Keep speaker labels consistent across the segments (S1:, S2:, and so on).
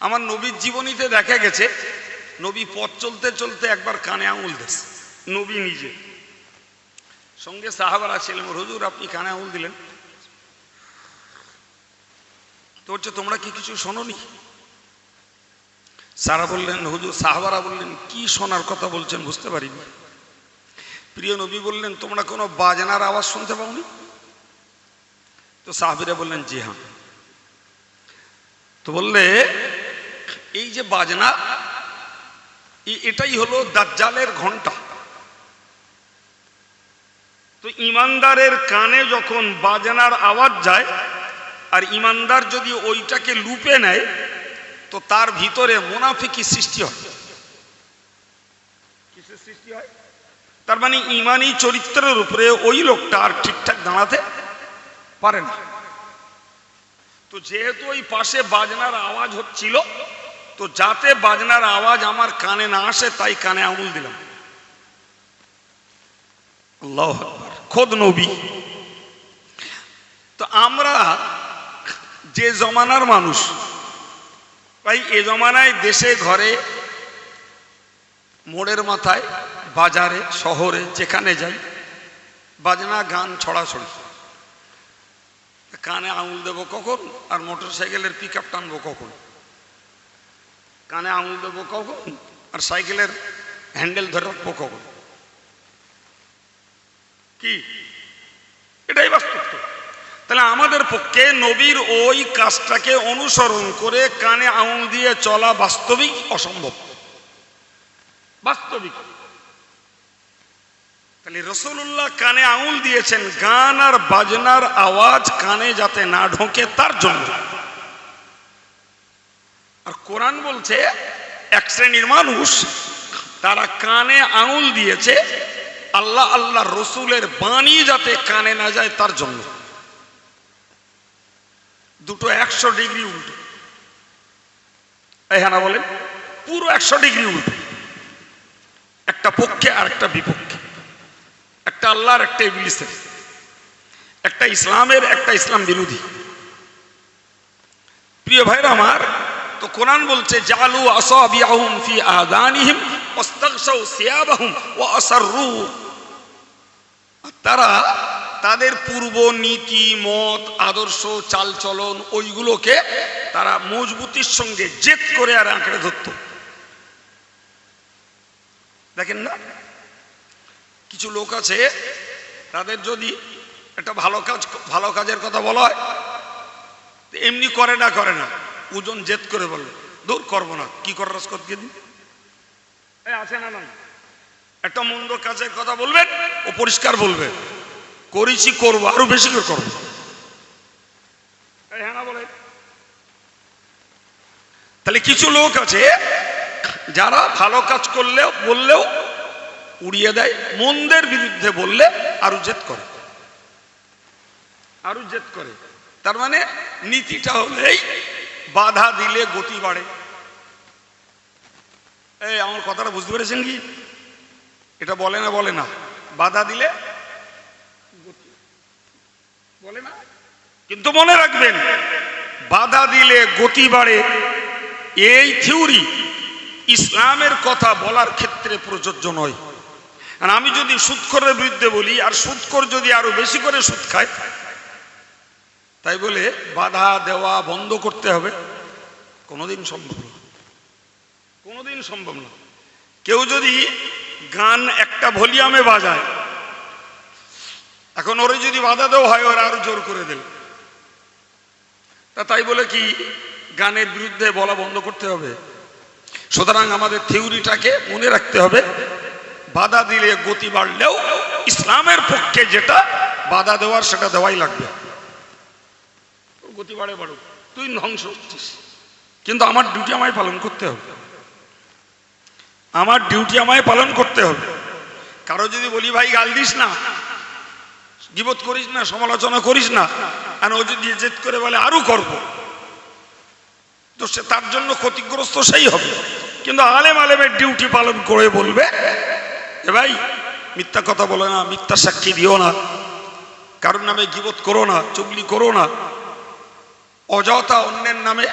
S1: আমার নবীর জীবনীতে দেখা গেছে, নবী পথ চলতে চলতে একবার কানে আঙুল দেশ নবী নিজে। সঙ্গে সাহাবারা ছিলেন, হুজুর আপনি কানে আঙুল দিলেন? তো হচ্ছে তোমরা কি কিছু শোনোনি? সারা বললেন, হুজুর, সাহাবারা বললেন, কি শোনার কথা বলছেন বুঝতে পারিনি। প্রিয় নবী বললেন, তোমরা কোনো বাজনার আওয়াজ শুনতে পাওনি? তো সাহাবিরা বললেন, জি হ্যাঁ। তো বললে এই যে বাজনা এটাই হলো দাজ্জালের ঘণ্টা তো ইমানদারের কানে যখন বাজনার আওয়াজ যায়, আর ইমানদার যদি ওইটাকে লুপে নেয়, তো তার ভিতরে মোনাফিকি সৃষ্টি হয়। কিসের সৃষ্টি হয়? তার মানে ইমানি চরিত্রের উপরে ওই লোকটা আর ঠিকঠাক দাঁড়াতে পারে না। তো যেহেতু ওই পাশে বাজনার আওয়াজ হচ্ছিল তো যাতে বাজনার আওয়াজ আমার কানে না আসে, তাই কানে আঙুল দিলাম। খোদ নবী। তো আমরা যে জমানার মানুষ তাই এ জমানায় দেশে, ঘরে, মোড়ের মাথায়, বাজারে, শহরে, যেখানে যাই, বাজনা, গান, ছড়াছড়ি। কানে আঙুল দেবো কখন? আর মোটর সাইকেলের পিক আপ টানবো কখন? কানে আঙুল দেবো কখন আর সাইকেলের হ্যান্ডেল ধরে রাখব কখন কি? এটাই বাস্তব। তাহলে আমাদের পক্ষে নবীর ওই কাজটাকে অনুসরণ করে কানে আঙুল দিয়ে চলা বাস্তবিক অসম্ভব। বাস্তবিক। তাহলে রসুল্লাহ কানে আঙুল দিয়েছেন, গান আর বাজনার আওয়াজ কানে যাতে না ঢোকে, তার জন্য। কোরআন বলছে, এক শ্রেণির মানুষ তারা কানে আঙুল দিয়েছে, আল্লাহ আল্লাহ রসুলের বাণী যাতে কানে না যায় তার জন্য। দুটো একশো ডিগ্রি উল্টো। হ্যাঁ না বলেন, পুরো একশো ডিগ্রি উল্টো। একটা পক্ষে আর একটা বিপক্ষে। একটা আল্লাহর, একটা ইবলিসের। একটা ইসলামের, একটা ইসলাম বিরোধী। প্রিয় ভাইরা আমার তো কোরআন বলছে, জালু আসাবিয়াহুম ফি আদানিহিম তারা তাদের পূর্ব নীতি, মত, আদর্শ, চালচলন, ওইগুলোকে তারা মজবুতির সঙ্গে জেদ করে আর আঁকড়ে ধরত। দেখেন না? কিছু লোক আছে, তাদের যদি একটা ভালো কাজ, ভালো কাজের কথা বলা হয় এমনি করে না করে না। ওজন জেদ করে বলবে দূর করব না কি করার রাজ করতে দিন আছে না নাই। একটা মন্দ কাজের কথা বলবেন ও পরিষ্কার বলবে করেছি করব আরও বেশি করে করব। হ্যাঁ না বলে। তাহলে কিছু লোক আছে যারা ভালো কাজ করলেও বললেও উড়িয়ে দেয় মন্দের বিরুদ্ধে বললে আরও জেদ করে। আরও জেদ করে। তার মানে নীতিটা হলেই বাধা দিলে গতি বাড়ে। এই, আমার কথাটা বুঝতে পেরেছেন কি? এটা বলে না বলে না। বাধা দিলে বলে না? কিন্তু মনে রাখবেন, বাধা দিলে গতি বাড়ে। এই থিওরি ইসলামের কথা বলার ক্ষেত্রে প্রযোজ্য নয়। আর আমি যদি সুৎখরের বিরুদ্ধে বলি, আর সুৎখর যদি আরও বেশি করে সুদ খায় তাই বলে বাধা দেওয়া বন্ধ করতে হবে। কোনোদিন সম্ভব না। কোনোদিন সম্ভব না। কেউ যদি গান একটা ভলিউমে বাজায়, এখন ওরে যদি বাধা দেওয়া হয়, ওরা আরও জোর করে দেবে। তা তাই বলে কি গানের বিরুদ্ধে বলা বন্ধ করতে হবে। সুতরাং আমাদের থিওরিটাকে মনে রাখতে হবে, বাধা দিলে গতি বাড়লেও ইসলামের পক্ষে যেটা, বাধা দেওয়ার সেটা দেওয়াই লাগবে। গতি বাড়ে। বাড়ুক তুই ধ্বংস হচ্ছিস কিন্তু আমার ডিউটি আমায় পালন করতে হবে। আমার ডিউটি আমায় পালন করতে হবে। কারও যদি বলি, ভাই, গাল দিস না। গিবত করিস না, সমালোচনা করিস না। আর ও যদি জেদ করে বলে, আরও করব। তো সে তার জন্য ক্ষতিগ্রস্ত সেই হবে। কিন্তু আলেম আলেমের ডিউটি পালন করে বলবে, এ ভাই, মিথ্যা কথা বলে না, মিথ্যা সাক্ষী দিও না। কারোর নামে গিবত করো না, চুগলি করো না। অযথা অন্যের নামে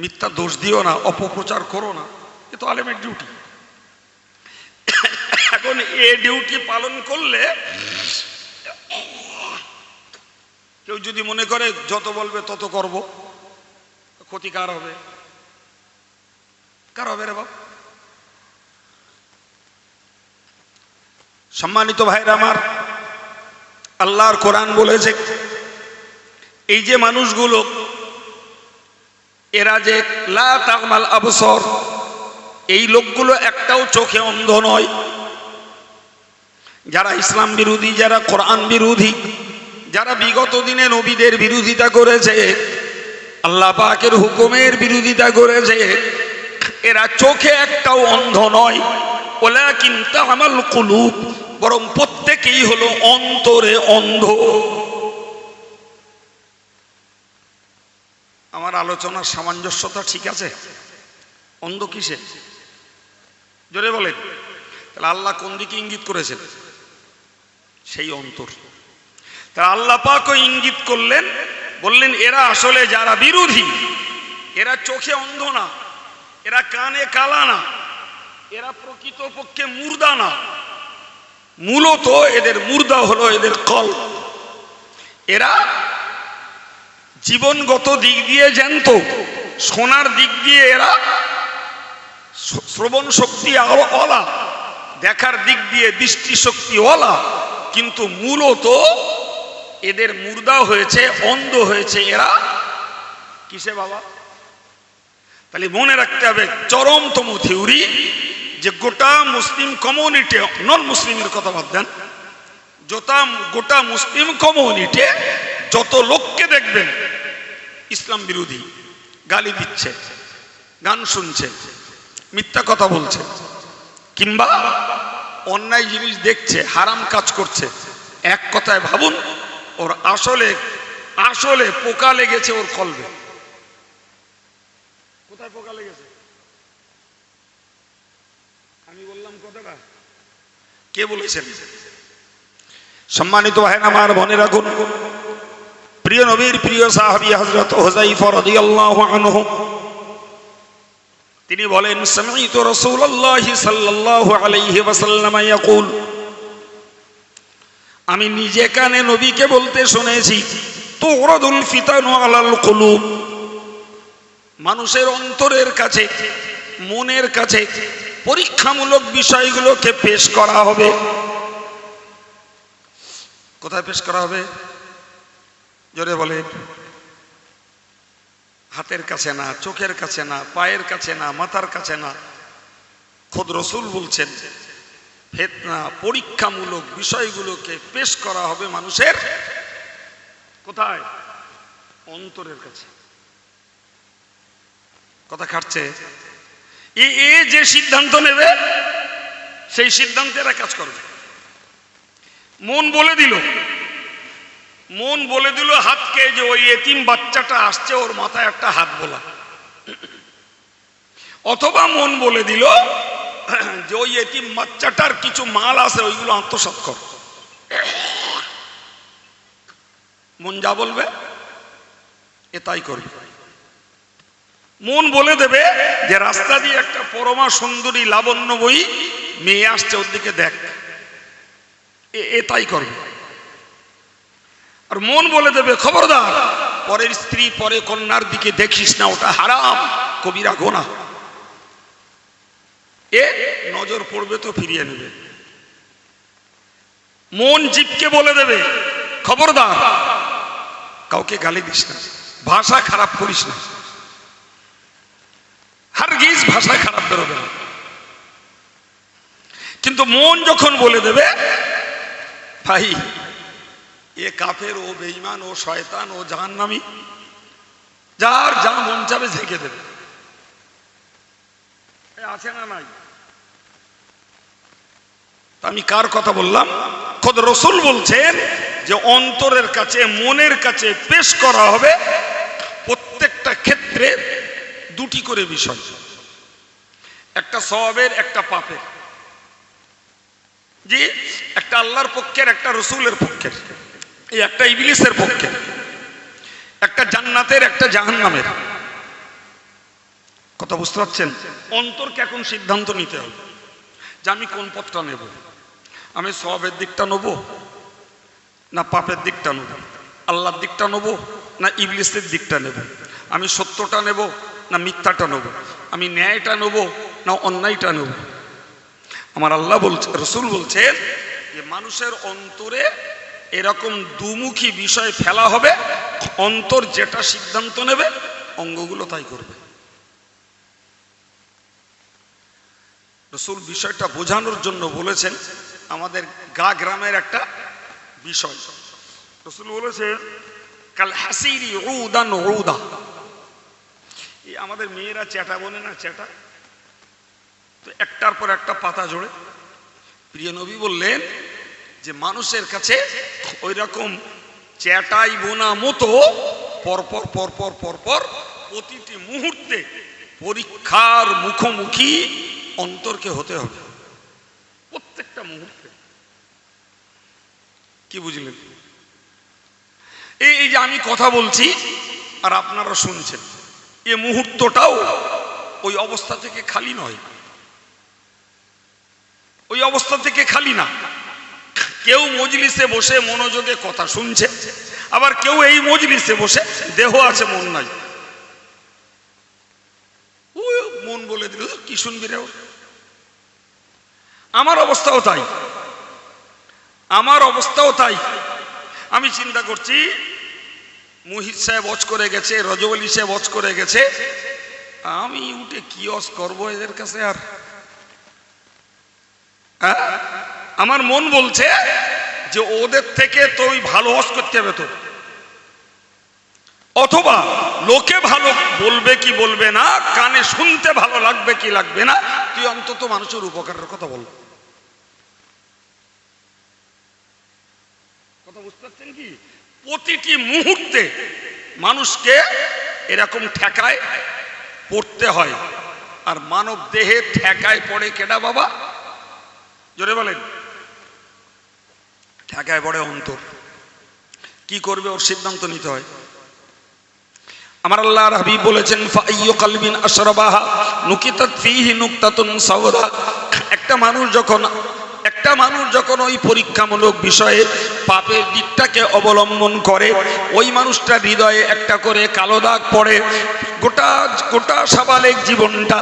S1: মিথ্যা দোষ দিও না, অপপ্রচার করো না। এ তো আলেমের ডিউটি এখন এ ডিউটি পালন করলে কেউ যদি মনে করে যত বলবে তত করব, ক্ষতি কার হবে? কার হবে রে বাবা সম্মানিত ভাইরা আমার, আল্লাহর কোরআন বলেছে এই যে মানুষগুলো, এরা যে লা তাকমাল আবসর, এই লোকগুলো একটাও চোখে অন্ধ নয়। যারা ইসলাম বিরোধী, যারা কোরআন বিরোধী, যারা বিগত দিনে নবীদের বিরোধিতা করেছে, আল্লাহ পাকের হুকুমের বিরোধিতা করেছে, এরা চোখে একটাও অন্ধ নয়। ওলা কিন্তু আমার কুলুপ বরং প্রত্যেকেই হলো অন্তরে অন্ধ। আমার আলোচনার সামঞ্জস্যতা ঠিক আছে? অন্ধ কিসে জোরে বলেন। তাহলে আল্লাহ কোন দিকে ইঙ্গিত করেছেন? সেই অন্তর। তা আল্লাহ পাকও ইঙ্গিত করলেন, বললেন, এরা আসলে যারা বিরোধী, এরা চোখে অন্ধ না, এরা কানে কালা না, এরা প্রকৃতপক্ষে মুর্দা না। মূলত এদের মুর্দা হলো এদের কল। এরা জীবনগত দিক দিয়ে জ্যান্ত, সোনার দিক দিয়ে এরা শ্রবণ শক্তি অলা, দেখার দিক দিয়ে দৃষ্টি শক্তি অলা, কিন্তু মূলত এদের মুর্দা হয়েছে, অন্ধ হয়েছে এরা। কিসে বাবা? তাহলে মনে রাখতে হবে, চরমতম থিওরি যে গোটা মুসলিম কমিউনিটি নন মুসলিমের কথা বাদ দেন যতা গোটা মুসলিম কমিউনিটি, যত লোককে দেখবেন ইসলাম বিরোধী, গালি দিচ্ছে, গান শুনছে, মিথ্যা কথা বলছে, কিংবা অন্যায় জিনিস দেখছে, হারাম কাজ করছে, এক কথায় ভাবুন, ওর আসলে আসলে পোকা লেগেছে ওর কলবে। কোথায় পোকা লেগেছে? আমি বললাম কথাটা। কে বলেছেন? সম্মানিত ভাই আমার মনে রাখুন প্রিয় নবীর প্রিয় সাহাবি হযরত হুযাইফা রাদিয়াল্লাহু তিনি বলেন আমি নিজে কানে নবীকে বলতে শুনেছি তুরাদুল ফিতানু আলাল কুলুব মানুষের অন্তরের কাছে, মনের কাছে পরীক্ষামূলক বিষয়গুলোকে পেশ করা হবে। কোথায় পেশ করা হবে? জোরে বলে, হাতের কাছে না, চোখের কাছে না, পায়ের কাছে না, মাথার কাছে না। খোদ রসুল বলছেন, ফেতনা পরীক্ষামূলক বিষয়গুলোকে পেশ করা হবে মানুষের কোথায়? অন্তরের কাছে। কথা খাটছে। এ এ যে সিদ্ধান্ত নেবে, সেই সিদ্ধান্তে এরা কাজ করবে। মন বলে দিল। মন বলে দিল হাতকে যে ওই এতিম বাচ্চাটা আসছে, ওর মাথায় একটা হাত বোলা। অথবা মন বলে দিল যে ওই এতিম বাচ্চাটার কিছু মাল আছে, ওইগুলো আত্মসাৎ কর। মন যা বলবে, এ তাই করবে। মন বলে দেবে যে রাস্তা দিয়ে একটা পরমা সুন্দরী লাবণ্য বই মেয়ে আসছে, ওর দিকে দেখ। এ তাই করবে। আর মন বলে দেবে, খবরদার। পরের স্ত্রী পরে কন্যার দিকে দেখিস না, ওটা হারাম, কবিরা গোনা। এ নজর পড়বে তো ফিরিয়ে নেবে। মন জীবকে বলে দেবে, খবরদার। কাউকে গালি দিস না, ভাষা খারাপ করিস না। হারগিজ ভাষা খারাপ বেরোবে না। কিন্তু মন যখন বলে দেবে, ভাই এ কাফের, ও বেঈমান, ও শয়তান, ও জাহান্নামী, যার যা মন চাবে ঝেঁকে দেবে। আছে না নাই? আমি কার কথা বললাম? খোদ রসুল বলছেন যে অন্তরের কাছে, মনের কাছে পেশ করা হবে প্রত্যেকটা ক্ষেত্রে দুটি করে বিষয়। একটা সবের একটা পাপের। যে একটা আল্লাহর পক্ষের, একটা রসুলের পক্ষের। এই একটা ইবলিসের পক্ষে, একটা জান্নাতের, একটা জাহান্নামের। কথা বুঝতে পারছেন? অন্তরকে এখন সিদ্ধান্ত নিতে হবে যে আমি কোন পথটা নেব। আমি সবের দিকটা নেব না পাপের দিকটা নেব? আল্লাহর দিকটা নেব না ইবলিসের দিকটা নেব? আমি সত্যটা নেব না মিথ্যাটা নেব? আমি ন্যায়টা নেব না অন্যায়টা নেব? আমার আল্লাহ বলছে, রসুল বলছেন যে মানুষের অন্তরে এরকম দুমুখী বিষয় ফেলা হবে, অন্তর যেটা সিদ্ধান্ত নেবে, অঙ্গগুলো তাই করবে। রসুল বিষয়টা বোঝানোর জন্য বলেছেন, আমাদের গা গ্রামের একটা বিষয়। রসুল বলেছে কাল হাসিরি উদান উদা এই আমাদের মেয়েরা চ্যাটা বলে না চ্যাটা? তো একটার পর একটা পাতা জোড়ে প্রিয় নবী বললেন যে মানুষের কাছে ওই রকম চ্যাটাই বোনা মতো পরপর পরপর পরপর প্রতিটি মুহূর্তে পরীক্ষার মুখোমুখি অন্তরকে হতে হবে। প্রত্যেকটা মুহূর্তে। কি বুঝলেন? এই যে আমি কথা বলছি আর আপনারা শুনছেন, এ মুহূর্তটাও ওই অবস্থা থেকে খালি নয়। ওই অবস্থা থেকে খালি না। কেউ মজলিসে বসে মনোযোগে কথা শুনছে, আবার কেউ এই মজলিসে বসে দেহ আছে, মন নাই। মন বলে দিল কি শুনবি রে আমার অবস্থাও তাই। আমার অবস্থাও তাই। আমি চিন্তা করছি, মুহিত সাহেব অচ করে গেছে রজবলি সাহেব অচ করে গেছে, আমি উঠে কি অস করব এদের কাছে আর? হ্যাঁ? আমার মন বলছে যে ওদের থেকে তুই ভালো হস করতে হবে তো। অথবা লোকে ভালো বলবে কি বলবে না, কানে শুনতে ভালো লাগবে কি লাগবে না, তুই অন্তত মানুষের উপকারের কথা বল। কথা বুঝতে পারছেন কি? প্রতিটি মুহূর্তে মানুষকে এরকম ঠেকায় পড়তে হয়। আর মানব দেহে ঠেকায় পড়ে কেডা বাবা? জোরে বলেন। ঠেকায় পড়ে অন্তর। কি করবে ওর সিদ্ধান্ত নিতে হয়। আমার আল্লাহর হাবিব বলেছেন কালবিন ফীহি একটা মানুষ যখন, একটা মানুষ যখন ওই পরীক্ষামূলক বিষয়ে পাপের দিকটাকে অবলম্বন করে, ওই মানুষটা হৃদয়ে একটা করে কালো দাগ পড়ে গোটা গোটা সাবালেক জীবনটা,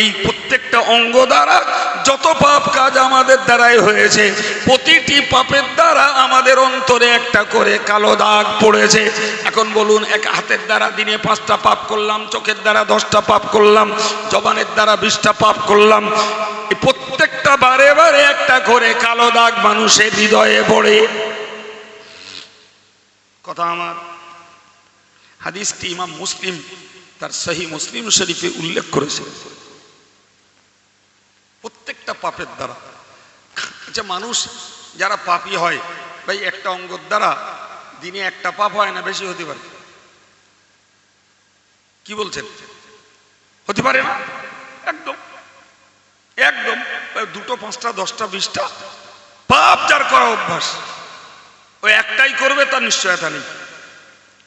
S1: এই প্রত্যেকটা অঙ্গ দ্বারা যত পাপ কাজ আমাদের দ্বারাই হয়েছে, প্রতিটি পাপের দ্বারা আমাদের অন্তরে একটা করে কালো দাগ পড়েছে। এখন বলুন, এক হাতের দ্বারা দিনে পাঁচটা পাপ করলাম, চোখের দ্বারা দশটা পাপ করলাম, জবানের দ্বারা বিশটা পাপ করলাম। প্রত্যেকটা বারে বারে একটা করে কালো দাগ মানুষের হৃদয়ে পড়ে। কথা আমার। হাদিসটি ইমাম মুসলিম তার সহি মুসলিম শরীফে উল্লেখ করেছে। প্রত্যেকটা পাপের দ্বারা। আচ্ছা মানুষ যারা পাপী হয়, ভাই, একটা অঙ্গর দ্বারা দিনে একটা পাপ হয় না, বেশি হতে পারে। কি বলছেন? হতে পারে না? একদম। একদম। দুটো, পাঁচটা, দশটা, বিশটা পাপ যার করা অভ্যাস। ওই একটাই করবে, তার নিশ্চয়তা নেই।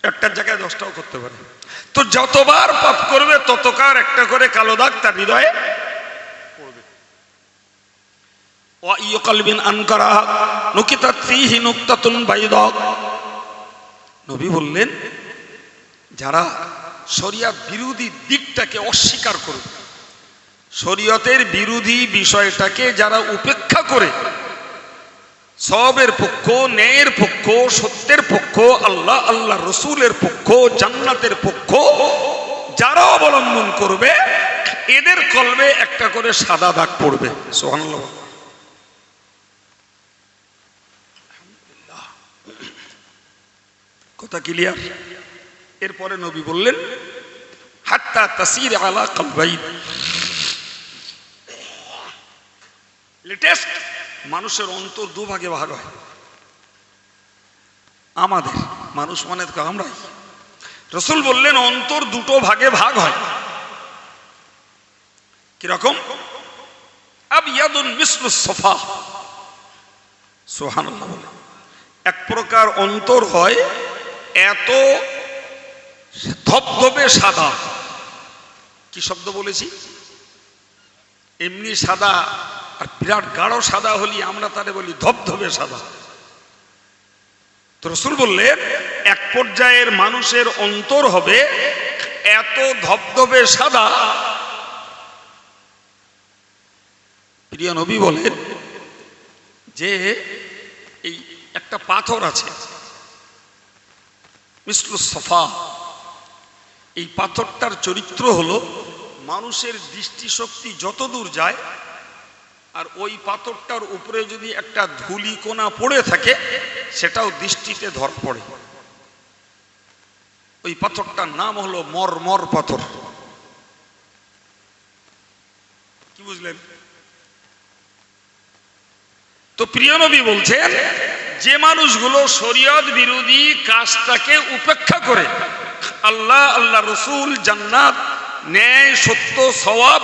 S1: একটার জায়গায় দশটাও করতে পারে। তো যতবার পাপ করবে, ততকার একটা করে কালো দাগ তার হৃদয়ে আনকারা নবী বললেন, যারা বিরোধী দিকটাকে অস্বীকার বিরোধী বিষয়টাকে যারা উপেক্ষা করে সবের পক্ষ, ন্যায়ের পক্ষ, সত্যের পক্ষ, আল্লাহ আল্লাহ রসুলের পক্ষ, জান্নাতের পক্ষ, যারা অবলম্বন করবে, এদের কলবে একটা করে সাদা দাগ পড়বে। কথা ক্লিয়ার এরপরে নবী বললেন, হাত্তা তাসির আলা কালবাইদ লেটেস্ট মানুষের অন্তর দুভাগে ভাগ হয়। আমাদের, মানুষ মানে আমরাই। রসুল বললেন, অন্তর দুটো ভাগে ভাগ হয়। কীরকম? সফা। সোহানুল্লাহ এক প্রকার অন্তর হয় এত ধবধবে সাদা। কি শব্দ বলেছি? এমনি সাদা আর বিরাট গাঢ় সাদা হলি আমরা তারে বলি ধবধবে সাদা। তো রসুল বললেন, এক পর্যায়ের মানুষের অন্তর হবে এত ধবধবে সাদা। প্রিয় নবী বলেন যে এই একটা পাথর আছে, মিসলু সফা। এই পাথরটার চরিত্র হলো মানুষের দৃষ্টিশক্তি যত দূর যায় আর ওই পাথরটার উপরে যদি একটা ধুলি কোনা পড়ে থাকে, সেটাও দৃষ্টিতে ধর পড়ে। ওই পাথরটার নাম হলো মরমর পাথর। কি বুঝলেন? তো প্রিয় নবী বলছেন, যে মানুষগুলো শরীয়ত বিরোধী কাজটাকে উপেক্ষা করে, আল্লাহ আল্লাহ রসুল জান্নাত, ন্যায়, সত্য, সওয়াব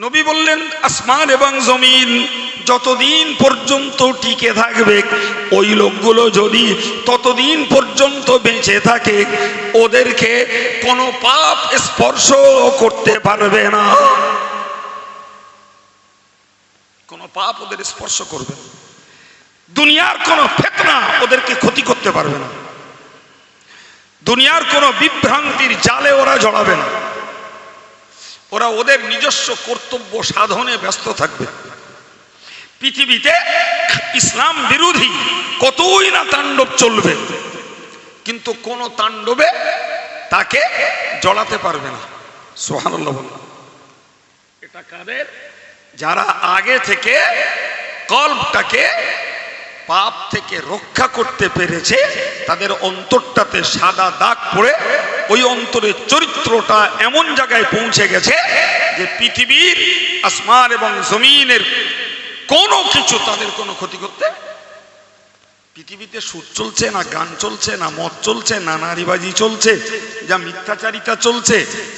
S1: নবী বললেন, আসমান এবং জমিন যতদিন পর্যন্ত টিকে থাকবে, ওই লোকগুলো যদি ততদিন পর্যন্ত বেঁচে থাকে, ওদেরকে কোনো পাপ স্পর্শ করতে পারবে না। কোনো পাপ ওদের স্পর্শ করবে। দুনিয়ার কোনো ফেতনা ওদেরকে ক্ষতি করতে পারবে না। দুনিয়ার কোনো বিভ্রান্তির জালে ওরা জড়াবে না। ওরা ওদের নিজস্ব কর্তব্য সাধনে ব্যস্ত থাকবে। পৃথিবীতে ইসলাম বিরোধী কতই না তাণ্ডব চলবে, কিন্তু কোন তাণ্ডবে তাকে জড়াতে পারবে না। সোহানুল্লাহ এটা কাদের? যারা আগে থেকে কল্পটাকে পাপ থেকে রক্ষা করতে পেরেছে, তাদের অন্তরটাতে সাদা দাগ পড়ে ওই অন্তরের চরিত্রটা এমন জায়গায় পৌঁছে গেছে যে পৃথিবীর, আসমান এবং জমিনের কোনো কিছু তাদের কোনো ক্ষতি করতে পৃথিবীতে সুদ চলছে না, গান চলছে না, মদ চলছে না, নারীবাজি চলছে, যা মিথ্যাচারিতা চলছে,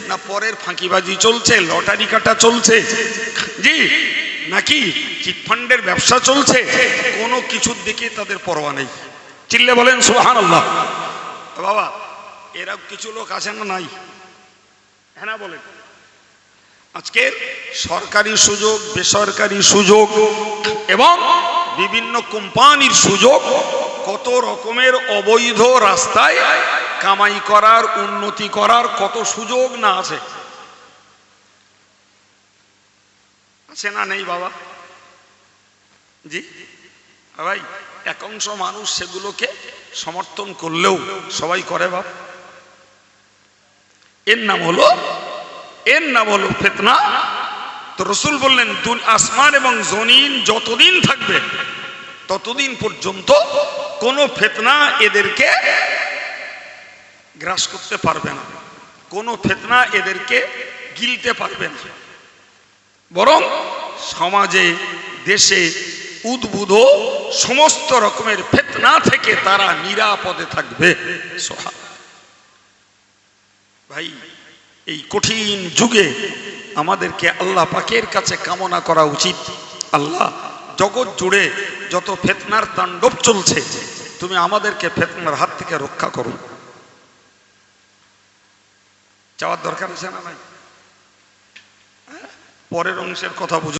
S1: না পরের ফাঁকিবাজি চলছে, লটারি কাটা চলছে। জি নাকি চিটফান্ডের ব্যবসা চলছে? কোনো কিছুর দিকে তাদের পরোয়া নেই। চিল্লে বলেন সুহান আল্লাহ বাবা, এরা কিছু লোক আছে না নাই? হ্যাঁ বলেন। আজকে সরকারি সুযোগ, বেসরকারি সুযোগ এবং বিভিন্ন কোম্পানির সুযোগ কত রকমের অবৈধ রাস্তায় কামাই করার, উন্নতি করার কত সুযোগ না আছে? আছে না নেই বাবা। জি? ভাই, এক অংশ মানুষ সেগুলোকে সমর্থন করলেও সবাই করে বাপ। এর নাম হলো, এর নাম হলো ফেতনা। তো রসুল বললেন আসমান এবং জমিন যতদিন থাকবে, ততদিন পর্যন্ত কোনো ফেতনা এদেরকে গ্রাস করতে পারবে না। কোনো ফেতনা এদেরকে গিলতে পারবে না। বরং সমাজে, দেশে উদ্বুধ সমস্ত রকমের ফেতনা থেকে তারা নিরাপদে থাকবে। সোহা ভাই, এই কঠিন যুগে আমাদেরকে আল্লাহ পাকের কাছে কামনা করা উচিত। আল্লাহ জগৎ জুড়ে যত ফেতনার তাণ্ডব চলছে, তুমি আমাদেরকে ফেতনার হাত থেকে রক্ষা করো। চাওয়ার দরকার আছে না ভাই? পরের অংশের কথা বুঝো